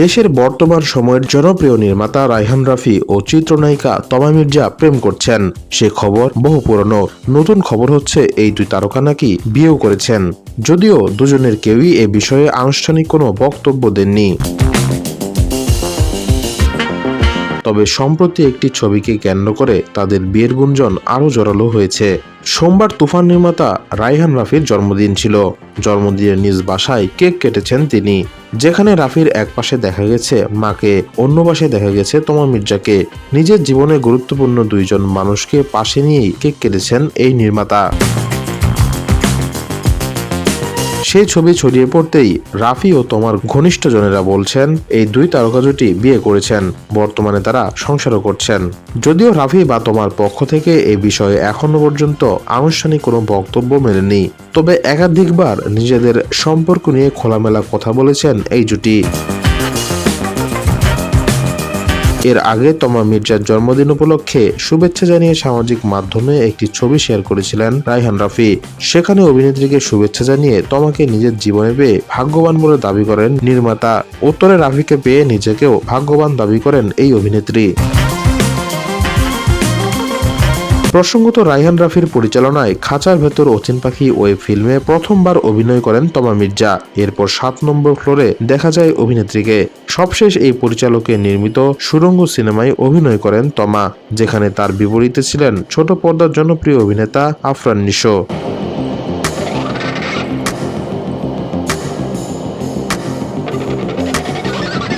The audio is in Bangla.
দেশের বর্তমান সময়ের জনপ্রিয় নির্মাতা রাইহান রাফি ও চিত্রনায়িকা তমা মির্জা প্রেম করছেন। সে খবর বহু পুরনো। নতুন খবর হচ্ছে এই দুই তারকা নাকি বিয়েও করেছেন। যদিও দুজনের কেউই এ বিষয়ে আনুষ্ঠানিক কোনো বক্তব্য দেননি। তবে সম্প্রতি একটি ছবিকে কেন্দ্র করে তাদের বিয়ের গুঞ্জন আরও জোরালো হয়েছে। সোমবার তুফান নির্মাতা রাইহান রাফির জন্মদিন ছিল। জন্মদিনের নিজ বাসায় কেক কেটেছেন তিনি। যেখানে রাফির এক পাশে দেখা গেছে মাকে, অন্য পাশে দেখা গেছে তোমা মির্জাকে। নিজের জীবনে গুরুত্বপূর্ণ দুইজন মানুষকে পাশে নিয়েই কেক কেটেছেন এই নির্মাতা। সেই ছবি ছড়িয়ে পড়তেই রাফি ও তোমার ঘনিষ্ঠজনেরা বলছেন, এই দুই তারকা জুটি বিয়ে করেছেন, বর্তমানে তারা সংসারও করছেন। যদিও রাফি বা তোমার পক্ষ থেকে এই বিষয়ে এখনও পর্যন্ত আনুষ্ঠানিক কোনো বক্তব্য মেলেনি, তবে একাধিকবার নিজেদের সম্পর্ক নিয়ে খোলামেলা কথা বলেছেন এই জুটি। এর আগে তমা মির্জার জন্মদিন উপলক্ষে শুভেচ্ছা জানিয়ে সামাজিক মাধ্যমে একটি ছবি শেয়ার করেছিলেন রায়হান রাফি। সেখানে অভিনেত্রীকে শুভেচ্ছা জানিয়ে তমাকে নিজের জীবনে পেয়ে ভাগ্যবান বলে দাবি করেন নির্মাতা। উত্তরে রাফিকে পেয়ে নিজেকেও ভাগ্যবান দাবি করেন এই অভিনেত্রী। প্রসঙ্গত রায়হান রাফির পরিচালনায় খাঁচার ভেতর অচিন পাখি ওই ফিল্মে প্রথমবার অভিনয় করেন তমা মির্জা। এরপর সাত নম্বর ফ্লোরে দেখা যায় অভিনেত্রীকে। সবশেষ এই পরিচালকে নির্মিত সুরঙ্গ সিনেমায় অভিনয় করেন তমা, যেখানে তার বিপরীতে ছিলেন ছোট পর্দার জনপ্রিয় অভিনেতা আফরান নিশো।